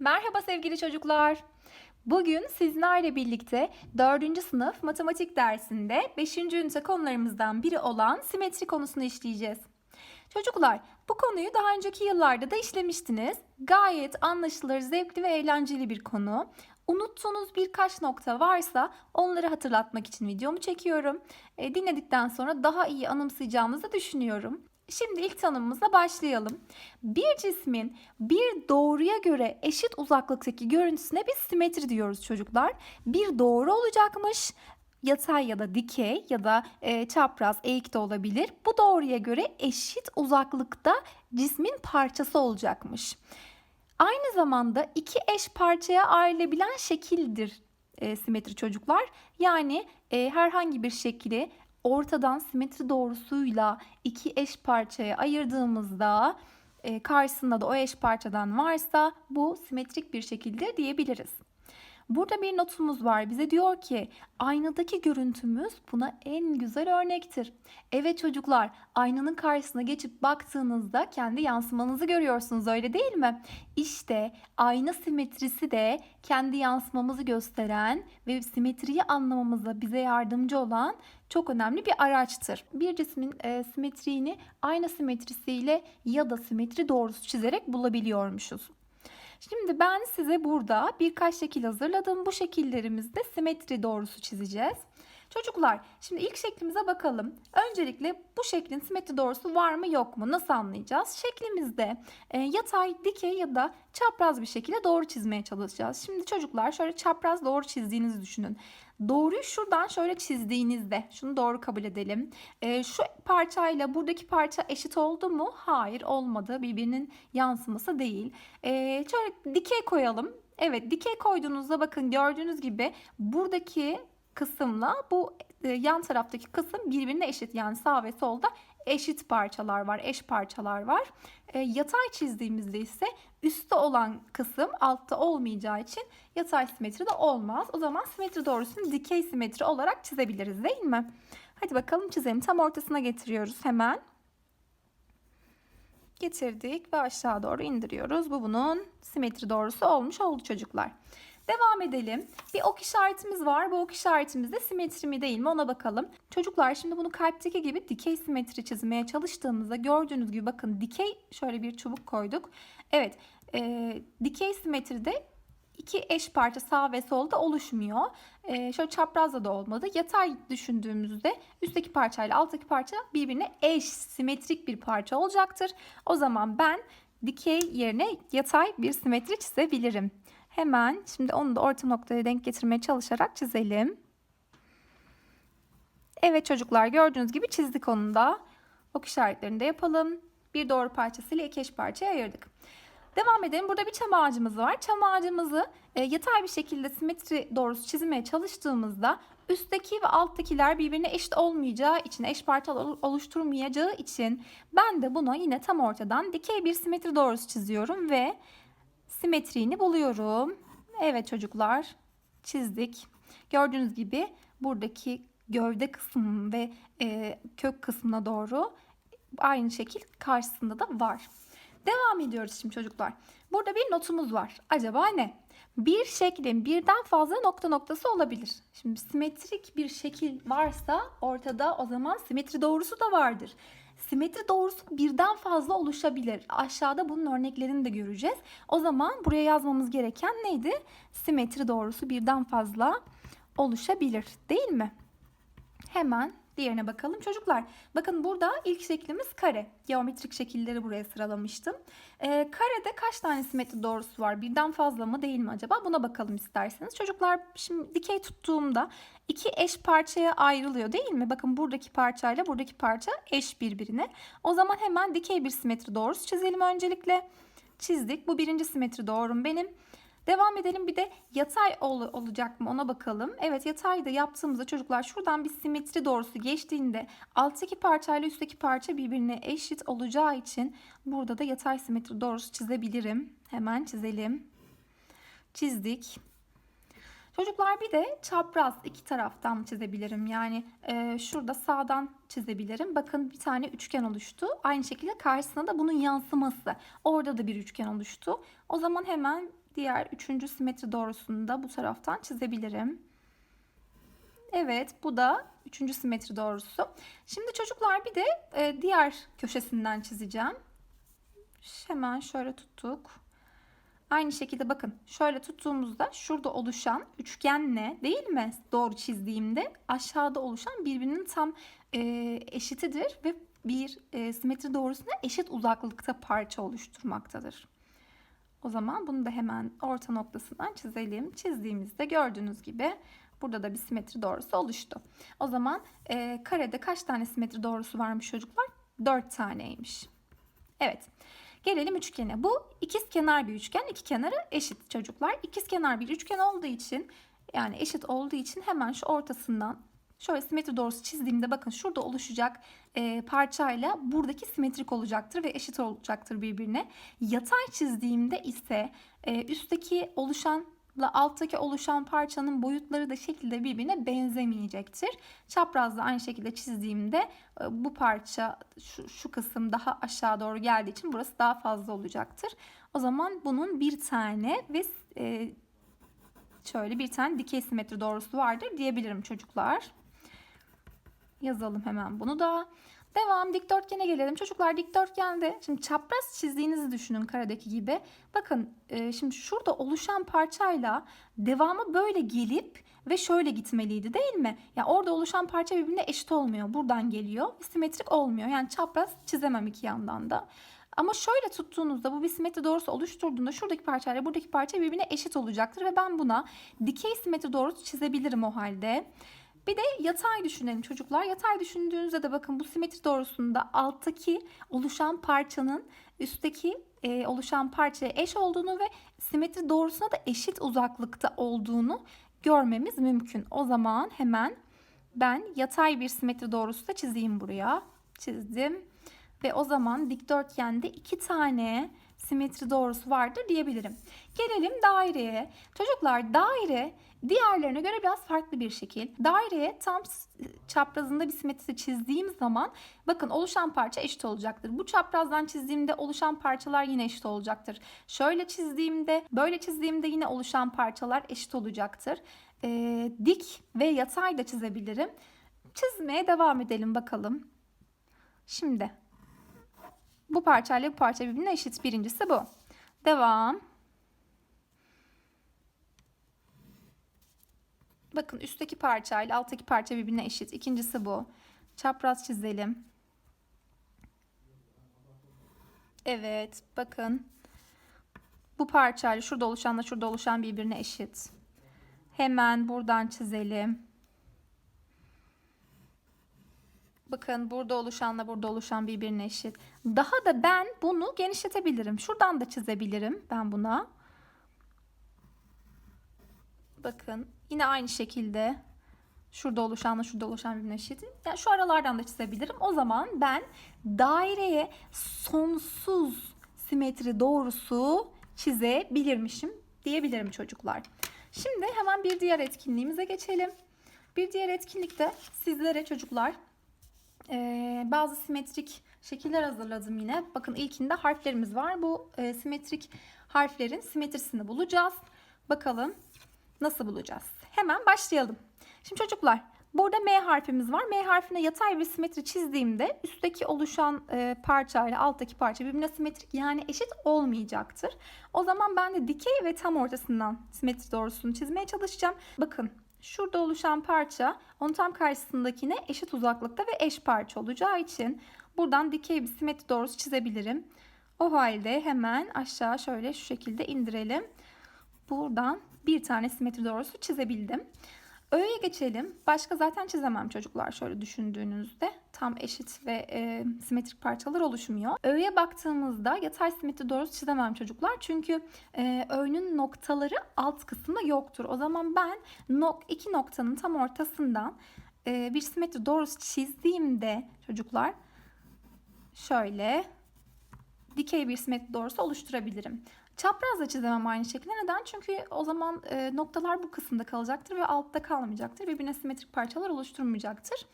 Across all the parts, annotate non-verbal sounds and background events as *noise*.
Merhaba sevgili çocuklar. Bugün sizlerle birlikte 4. sınıf matematik dersinde 5. ünite konularımızdan biri olan simetri konusunu işleyeceğiz. Çocuklar, bu konuyu daha önceki yıllarda da işlemiştiniz. Gayet anlaşılır, zevkli ve eğlenceli bir konu. Unuttuğunuz birkaç nokta varsa onları hatırlatmak için videomu çekiyorum. E, dinledikten sonra daha iyi anımsayacağımızı düşünüyorum. Şimdi ilk tanımımıza başlayalım. Bir cismin bir doğruya göre eşit uzaklıktaki görüntüsüne biz simetri diyoruz çocuklar. Bir doğru olacakmış. Yatay ya da dikey ya da e, çapraz eğik de olabilir. Bu doğruya göre eşit uzaklıkta cismin parçası olacakmış. Aynı zamanda iki eş parçaya ayrılabilen şekildir e, simetri çocuklar. Yani e, herhangi bir şekli ortadan simetri doğrusuyla iki eş parçaya ayırdığımızda e, karşısında da o eş parçadan varsa bu simetrik bir şekilde diyebiliriz. Burada bir notumuz var. Bize diyor ki aynadaki görüntümüz buna en güzel örnektir. Evet çocuklar aynanın karşısına geçip baktığınızda kendi yansımanızı görüyorsunuz öyle değil mi? İşte ayna simetrisi de kendi yansımamızı gösteren ve simetriyi anlamamıza bize yardımcı olan çok önemli bir araçtır. Bir cismin e, simetriğini ayna simetrisiyle ya da simetri doğrusu çizerek bulabiliyormuşuz. Şimdi ben size burada birkaç şekil hazırladım. Bu şekillerimizde simetri doğrusu çizeceğiz. Çocuklar şimdi ilk şeklimize bakalım. Öncelikle bu şeklin simetri doğrusu var mı yok mu nasıl anlayacağız? Şeklimizde e, yatay, dikey ya da çapraz bir şekilde doğru çizmeye çalışacağız. Şimdi çocuklar şöyle çapraz doğru çizdiğinizi düşünün. Doğruyu şuradan şöyle çizdiğinizde şunu doğru kabul edelim. E, şu parçayla buradaki parça eşit oldu mu? Hayır olmadı. Birbirinin yansıması değil. E, şöyle dikey koyalım. Evet dikey koyduğunuzda bakın gördüğünüz gibi buradaki kısımla bu e, yan taraftaki kısım birbirine eşit. Yani sağ ve solda eşit parçalar var, eş parçalar var. E, yatay çizdiğimizde ise üstte olan kısım altta olmayacağı için yatay simetri de olmaz. O zaman simetri doğrusunu dikey simetri olarak çizebiliriz değil mi? Hadi bakalım çizelim. Tam ortasına getiriyoruz hemen. Getirdik ve aşağı doğru indiriyoruz. Bu bunun simetri doğrusu olmuş oldu çocuklar. Devam edelim. Bir ok işaretimiz var. Bu ok işaretimizde simetri mi değil mi ona bakalım. Çocuklar şimdi bunu kalpteki gibi dikey simetri çizmeye çalıştığımızda gördüğünüz gibi bakın dikey şöyle bir çubuk koyduk. Evet e, dikey simetride iki eş parça sağ ve solda oluşmuyor. E, şöyle çaprazda da olmadı. Yatay düşündüğümüzde üstteki parçayla alttaki parça birbirine eş simetrik bir parça olacaktır. O zaman ben dikey yerine yatay bir simetri çizebilirim. Hemen şimdi onu da orta noktaya denk getirmeye çalışarak çizelim. Evet çocuklar gördüğünüz gibi çizdik onu da. Ok işaretlerini de yapalım. Bir doğru parçasıyla iki eş parçaya ayırdık. Devam edelim. Burada bir çam ağacımız var. Çam ağacımızı e, yatay bir şekilde simetri doğrusu çizmeye çalıştığımızda üstteki ve alttakiler birbirine eşit olmayacağı için, eş parça oluşturmayacağı için ben de buna yine tam ortadan dikey bir simetri doğrusu çiziyorum ve simetriğini buluyorum. Evet çocuklar çizdik. Gördüğünüz gibi buradaki gövde kısmı ve e, kök kısmına doğru aynı şekil karşısında da var. Devam ediyoruz şimdi çocuklar. Burada bir notumuz var. Acaba ne? Bir şeklin birden fazla nokta noktası olabilir. Şimdi simetrik bir şekil varsa ortada o zaman simetri doğrusu da vardır. Simetri doğrusu birden fazla oluşabilir. Aşağıda bunun örneklerini de göreceğiz. O zaman buraya yazmamız gereken neydi? Simetri doğrusu birden fazla oluşabilir değil mi? Hemen diğerine bakalım. Çocuklar bakın burada ilk şeklimiz kare. Geometrik şekilleri buraya sıralamıştım. Ee, karede kaç tane simetri doğrusu var? Birden fazla mı değil mi acaba? Buna bakalım isterseniz. Çocuklar şimdi dikey tuttuğumda iki eş parçaya ayrılıyor değil mi? Bakın buradaki parçayla buradaki parça eş birbirine. O zaman hemen dikey bir simetri doğrusu çizelim öncelikle. Çizdik. Bu birinci simetri doğrum benim. Devam edelim bir de yatay ol olacak mı ona bakalım. Evet yatay da yaptığımızda çocuklar şuradan bir simetri doğrusu geçtiğinde alttaki parçayla üstteki parça birbirine eşit olacağı için burada da yatay simetri doğrusu çizebilirim. Hemen çizelim. Çizdik. Çocuklar bir de çapraz iki taraftan çizebilirim. Yani e, şurada sağdan çizebilirim. Bakın bir tane üçgen oluştu. Aynı şekilde karşısına da bunun yansıması. Orada da bir üçgen oluştu. O zaman hemen diğer üçüncü simetri doğrusunu da bu taraftan çizebilirim. Evet bu da üçüncü simetri doğrusu. Şimdi çocuklar bir de e, diğer köşesinden çizeceğim. Hemen şöyle tuttuk. Aynı şekilde bakın şöyle tuttuğumuzda şurada oluşan üçgenle değil mi doğru çizdiğimde aşağıda oluşan birbirinin tam e, eşitidir ve bir e, simetri doğrusuna eşit uzaklıkta parça oluşturmaktadır. O zaman bunu da hemen orta noktasından çizelim. Çizdiğimizde gördüğünüz gibi burada da bir simetri doğrusu oluştu. O zaman e, karede kaç tane simetri doğrusu varmış çocuklar? 4 taneymiş. Evet. Gelelim üçgene. Bu ikiz kenar bir üçgen. iki kenarı eşit çocuklar. İkiz kenar bir üçgen olduğu için yani eşit olduğu için hemen şu ortasından şöyle simetri doğrusu çizdiğimde bakın şurada oluşacak e, parçayla buradaki simetrik olacaktır ve eşit olacaktır birbirine. Yatay çizdiğimde ise e, üstteki oluşanla alttaki oluşan parçanın boyutları da şekilde birbirine benzemeyecektir. Çaprazda aynı şekilde çizdiğimde e, bu parça şu, şu kısım daha aşağı doğru geldiği için burası daha fazla olacaktır. O zaman bunun bir tane ve e, şöyle bir tane dikey simetri doğrusu vardır diyebilirim çocuklar. Yazalım hemen bunu da. Devam dikdörtgene gelelim. Çocuklar dikdörtgende şimdi çapraz çizdiğinizi düşünün karedeki gibi. Bakın e, şimdi şurada oluşan parçayla devamı böyle gelip ve şöyle gitmeliydi değil mi? Ya orada oluşan parça birbirine eşit olmuyor. Buradan geliyor. Simetrik olmuyor. Yani çapraz çizemem iki yandan da. Ama şöyle tuttuğunuzda bu bir simetri doğrusu oluşturduğunda şuradaki parçayla buradaki parça birbirine eşit olacaktır ve ben buna dikey simetri doğrusu çizebilirim o halde. Bir de yatay düşünelim çocuklar. Yatay düşündüğünüzde de bakın bu simetri doğrusunda alttaki oluşan parçanın üstteki e, oluşan parçaya eş olduğunu ve simetri doğrusuna da eşit uzaklıkta olduğunu görmemiz mümkün. O zaman hemen ben yatay bir simetri doğrusu da çizeyim buraya. Çizdim. Ve o zaman dikdörtgende iki tane simetri doğrusu vardır diyebilirim. Gelelim daireye. Çocuklar daire diğerlerine göre biraz farklı bir şekil. Daireye tam çaprazında bir simetri çizdiğim zaman bakın oluşan parça eşit olacaktır. Bu çaprazdan çizdiğimde oluşan parçalar yine eşit olacaktır. Şöyle çizdiğimde, böyle çizdiğimde yine oluşan parçalar eşit olacaktır. Ee, dik ve yatay da çizebilirim. Çizmeye devam edelim bakalım. Şimdi bu parçayla bu parça birbirine eşit. Birincisi bu. Devam. Bakın üstteki parçayla alttaki parça birbirine eşit. İkincisi bu. Çapraz çizelim. Evet bakın. Bu parçayla şurada oluşanla şurada oluşan birbirine eşit. Hemen buradan çizelim. Bakın burada oluşanla burada oluşan birbirine eşit. Daha da ben bunu genişletebilirim. Şuradan da çizebilirim ben buna. Bakın yine aynı şekilde şurada oluşanla şurada oluşan birbirine eşit. Yani şu aralardan da çizebilirim. O zaman ben daireye sonsuz simetri doğrusu çizebilirmişim diyebilirim çocuklar. Şimdi hemen bir diğer etkinliğimize geçelim. Bir diğer etkinlikte sizlere çocuklar e, bazı simetrik şekiller hazırladım yine. Bakın ilkinde harflerimiz var. Bu e, simetrik harflerin simetrisini bulacağız. Bakalım nasıl bulacağız? Hemen başlayalım. Şimdi çocuklar burada M harfimiz var. M harfine yatay bir simetri çizdiğimde üstteki oluşan e, parça ile alttaki parça birbirine simetrik yani eşit olmayacaktır. O zaman ben de dikey ve tam ortasından simetri doğrusunu çizmeye çalışacağım. Bakın Şurada oluşan parça onun tam karşısındakine eşit uzaklıkta ve eş parça olacağı için buradan dikey bir simetri doğrusu çizebilirim. O halde hemen aşağı şöyle şu şekilde indirelim. Buradan bir tane simetri doğrusu çizebildim. Ö'ye geçelim. Başka zaten çizemem çocuklar şöyle düşündüğünüzde. Tam eşit ve e, simetrik parçalar oluşmuyor. Ö'ye baktığımızda yatay simetri doğrusu çizemem çocuklar. Çünkü e, Ö'nün noktaları alt kısımda yoktur. O zaman ben nok iki noktanın tam ortasından e, bir simetri doğrusu çizdiğimde çocuklar şöyle dikey bir simetri doğrusu oluşturabilirim. Çapraz da çizemem aynı şekilde. Neden? Çünkü o zaman e, noktalar bu kısımda kalacaktır ve altta kalmayacaktır. Birbirine simetrik parçalar oluşturmayacaktır.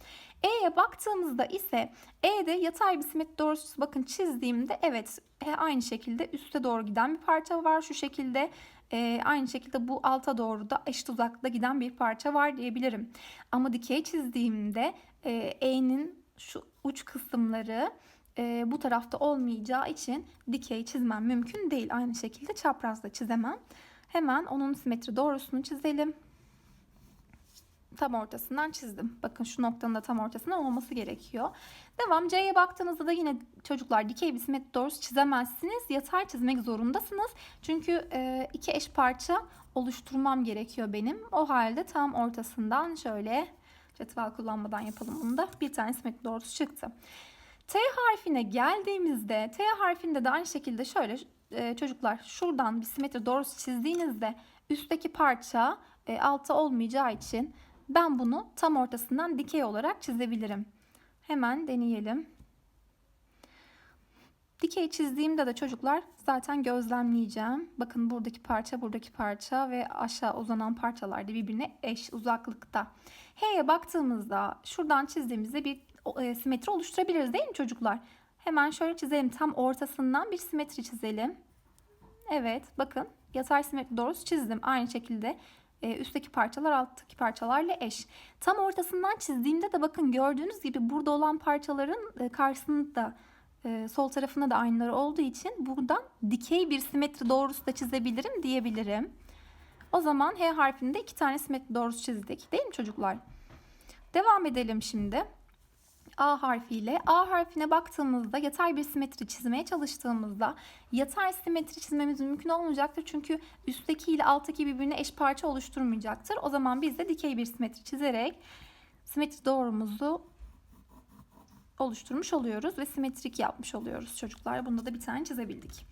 E'ye baktığımızda ise E'de yatay bir simetri doğrusu bakın çizdiğimde evet e, aynı şekilde üste doğru giden bir parça var şu şekilde. E, aynı şekilde bu alta doğru da eşit uzaklıkta giden bir parça var diyebilirim. Ama dikey çizdiğimde e, E'nin şu uç kısımları e, bu tarafta olmayacağı için dikey çizmem mümkün değil. Aynı şekilde çaprazda çizemem. Hemen onun simetri doğrusunu çizelim. Tam ortasından çizdim. Bakın şu noktanın da tam ortasından olması gerekiyor. Devam. C'ye baktığınızda da yine çocuklar dikey bir simetri doğrusu çizemezsiniz. Yatay çizmek zorundasınız. Çünkü e, iki eş parça oluşturmam gerekiyor benim. O halde tam ortasından şöyle cetvel kullanmadan yapalım bunu da. Bir tane simetri doğrusu çıktı. T harfine geldiğimizde T harfinde de aynı şekilde şöyle e, çocuklar şuradan bir simetri doğrusu çizdiğinizde üstteki parça e, altta olmayacağı için ben bunu tam ortasından dikey olarak çizebilirim. Hemen deneyelim. Dikey çizdiğimde de çocuklar zaten gözlemleyeceğim. Bakın buradaki parça, buradaki parça ve aşağı uzanan parçalar da birbirine eş uzaklıkta. H'ye baktığımızda şuradan çizdiğimizde bir e, simetri oluşturabiliriz değil mi çocuklar? Hemen şöyle çizelim. Tam ortasından bir simetri çizelim. Evet bakın yatay simetri doğrusu çizdim. Aynı şekilde e, üstteki parçalar alttaki parçalarla eş. Tam ortasından çizdiğimde de bakın gördüğünüz gibi burada olan parçaların e, karşısında e, sol tarafında da aynıları olduğu için buradan dikey bir simetri doğrusu da çizebilirim diyebilirim. O zaman H harfinde iki tane simetri doğrusu çizdik. Değil mi çocuklar? Devam edelim şimdi. A harfiyle. A harfine baktığımızda yatay bir simetri çizmeye çalıştığımızda yatay simetri çizmemiz mümkün olmayacaktır. Çünkü üstteki ile alttaki birbirine eş parça oluşturmayacaktır. O zaman biz de dikey bir simetri çizerek simetri doğrumuzu oluşturmuş oluyoruz ve simetrik yapmış oluyoruz çocuklar. Bunda da bir tane çizebildik.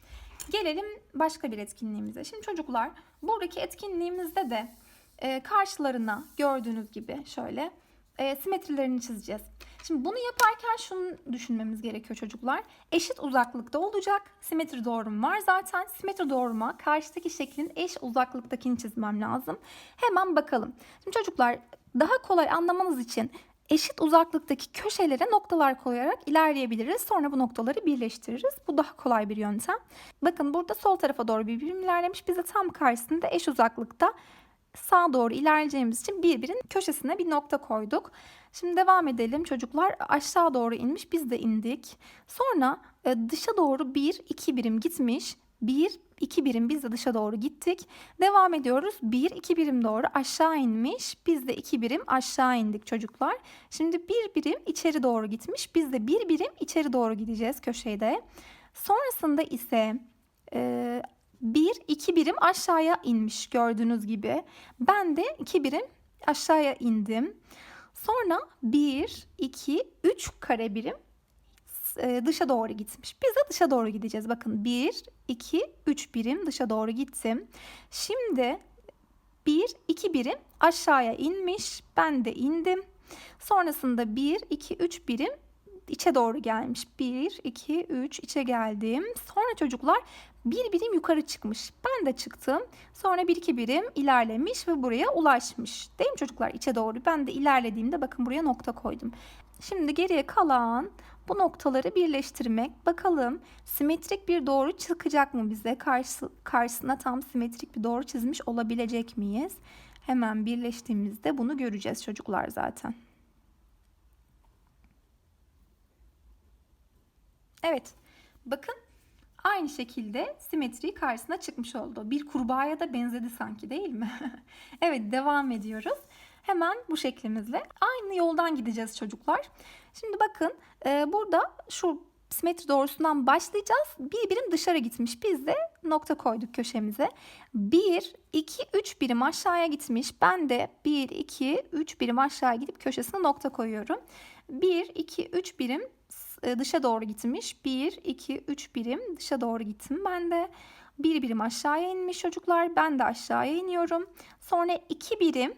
Gelelim başka bir etkinliğimize. Şimdi çocuklar buradaki etkinliğimizde de e, karşılarına gördüğünüz gibi şöyle e, simetrilerini çizeceğiz. Şimdi bunu yaparken şunu düşünmemiz gerekiyor çocuklar. Eşit uzaklıkta olacak. Simetri doğrum var zaten. Simetri doğruma karşıdaki şeklin eş uzaklıktakini çizmem lazım. Hemen bakalım. Şimdi çocuklar daha kolay anlamanız için eşit uzaklıktaki köşelere noktalar koyarak ilerleyebiliriz. Sonra bu noktaları birleştiririz. Bu daha kolay bir yöntem. Bakın burada sol tarafa doğru bir birim ilerlemiş. Bize tam karşısında eş uzaklıkta sağa doğru ilerleyeceğimiz için birbirinin köşesine bir nokta koyduk. Şimdi devam edelim çocuklar. Aşağı doğru inmiş biz de indik. Sonra e, dışa doğru 1 2 birim gitmiş. 1 2 birim biz de dışa doğru gittik. Devam ediyoruz. 1 2 birim doğru aşağı inmiş. Biz de 2 birim aşağı indik çocuklar. Şimdi 1 birim içeri doğru gitmiş. Biz de 1 birim içeri doğru gideceğiz köşede. Sonrasında ise e, 1 2 birim aşağıya inmiş gördüğünüz gibi. Ben de 2 birim aşağıya indim. Sonra 1 2 3 kare birim e, dışa doğru gitmiş. Biz de dışa doğru gideceğiz. Bakın 1 2 3 birim dışa doğru gittim. Şimdi 1 2 birim aşağıya inmiş. Ben de indim. Sonrasında 1 2 3 birim içe doğru gelmiş. 1, 2, 3 içe geldim. Sonra çocuklar bir birim yukarı çıkmış. Ben de çıktım. Sonra bir iki birim ilerlemiş ve buraya ulaşmış. Değil mi çocuklar içe doğru? Ben de ilerlediğimde bakın buraya nokta koydum. Şimdi geriye kalan bu noktaları birleştirmek. Bakalım simetrik bir doğru çıkacak mı bize? Karşı, karşısına tam simetrik bir doğru çizmiş olabilecek miyiz? Hemen birleştiğimizde bunu göreceğiz çocuklar zaten. Evet. Bakın aynı şekilde simetri karşısına çıkmış oldu. Bir kurbağaya da benzedi sanki değil mi? *laughs* evet devam ediyoruz. Hemen bu şeklimizle aynı yoldan gideceğiz çocuklar. Şimdi bakın e, burada şu simetri doğrusundan başlayacağız. Bir birim dışarı gitmiş. Biz de nokta koyduk köşemize. 1, 2, 3 birim aşağıya gitmiş. Ben de 1, 2, 3 birim aşağıya gidip köşesine nokta koyuyorum. 1, 2, 3 birim e, dışa doğru gitmiş. 1, 2, 3 birim dışa doğru gittim. Ben de bir birim aşağıya inmiş çocuklar. Ben de aşağıya iniyorum. Sonra 2 birim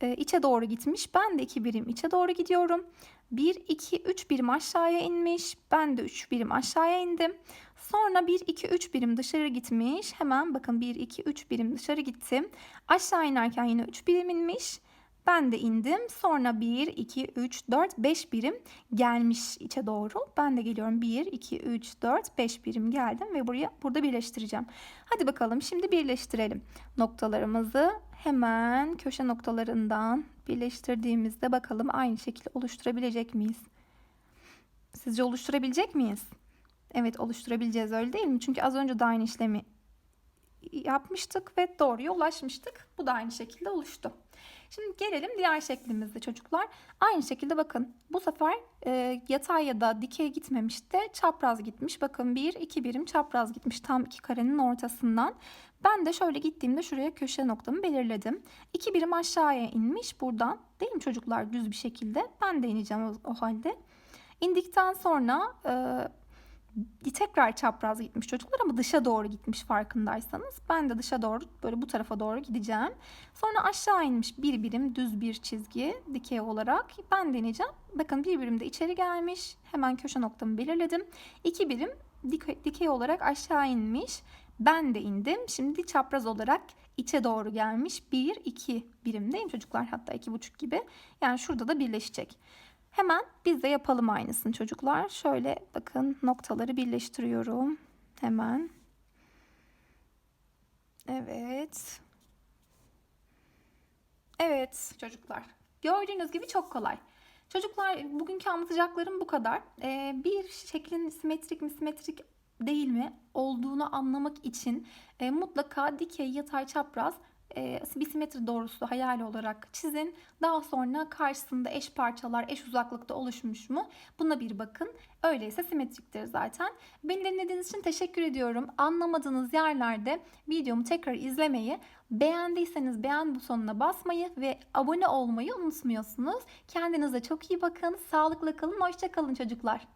e, içe doğru gitmiş. Ben de 2 birim içe doğru gidiyorum. 1, 2, 3 birim aşağıya inmiş. Ben de 3 birim aşağıya indim. Sonra 1, 2, 3 birim dışarı gitmiş. Hemen bakın 1, 2, 3 birim dışarı gittim. Aşağı inerken yine 3 birim inmiş. Ben de indim. Sonra 1, 2, 3, 4, 5 birim gelmiş içe doğru. Ben de geliyorum. 1, 2, 3, 4, 5 birim geldim ve buraya burada birleştireceğim. Hadi bakalım şimdi birleştirelim. Noktalarımızı hemen köşe noktalarından birleştirdiğimizde bakalım aynı şekilde oluşturabilecek miyiz? Sizce oluşturabilecek miyiz? Evet oluşturabileceğiz öyle değil mi? Çünkü az önce de aynı işlemi yapmıştık ve doğruya ulaşmıştık. Bu da aynı şekilde oluştu. Şimdi gelelim diğer şeklimizde çocuklar. Aynı şekilde bakın bu sefer e, yatay ya da dikey gitmemiş de çapraz gitmiş. Bakın 1 2 birim çapraz gitmiş tam iki karenin ortasından. Ben de şöyle gittiğimde şuraya köşe noktamı belirledim. 2 birim aşağıya inmiş buradan. Değil mi çocuklar düz bir şekilde? Ben de ineceğim o, o halde. İndikten sonra e, tekrar çapraz gitmiş çocuklar ama dışa doğru gitmiş farkındaysanız. Ben de dışa doğru böyle bu tarafa doğru gideceğim. Sonra aşağı inmiş bir birim düz bir çizgi dikey olarak. Ben deneyeceğim. Bakın bir birim de içeri gelmiş. Hemen köşe noktamı belirledim. İki birim dikey, dikey olarak aşağı inmiş. Ben de indim. Şimdi çapraz olarak içe doğru gelmiş. Bir, iki birim değil mi çocuklar? Hatta iki buçuk gibi. Yani şurada da birleşecek. Hemen biz de yapalım aynısını çocuklar. Şöyle bakın noktaları birleştiriyorum. Hemen. Evet. Evet çocuklar. Gördüğünüz gibi çok kolay. Çocuklar bugünkü anlatacaklarım bu kadar. Ee, bir şeklin simetrik mi simetrik değil mi olduğunu anlamak için e, mutlaka dikey, yatay, çapraz bir simetri doğrusu hayal olarak çizin. Daha sonra karşısında eş parçalar eş uzaklıkta oluşmuş mu? Buna bir bakın. Öyleyse simetriktir zaten. Beni dinlediğiniz için teşekkür ediyorum. Anlamadığınız yerlerde videomu tekrar izlemeyi, beğendiyseniz beğen butonuna basmayı ve abone olmayı unutmuyorsunuz. Kendinize çok iyi bakın. Sağlıkla kalın. Hoşça kalın çocuklar.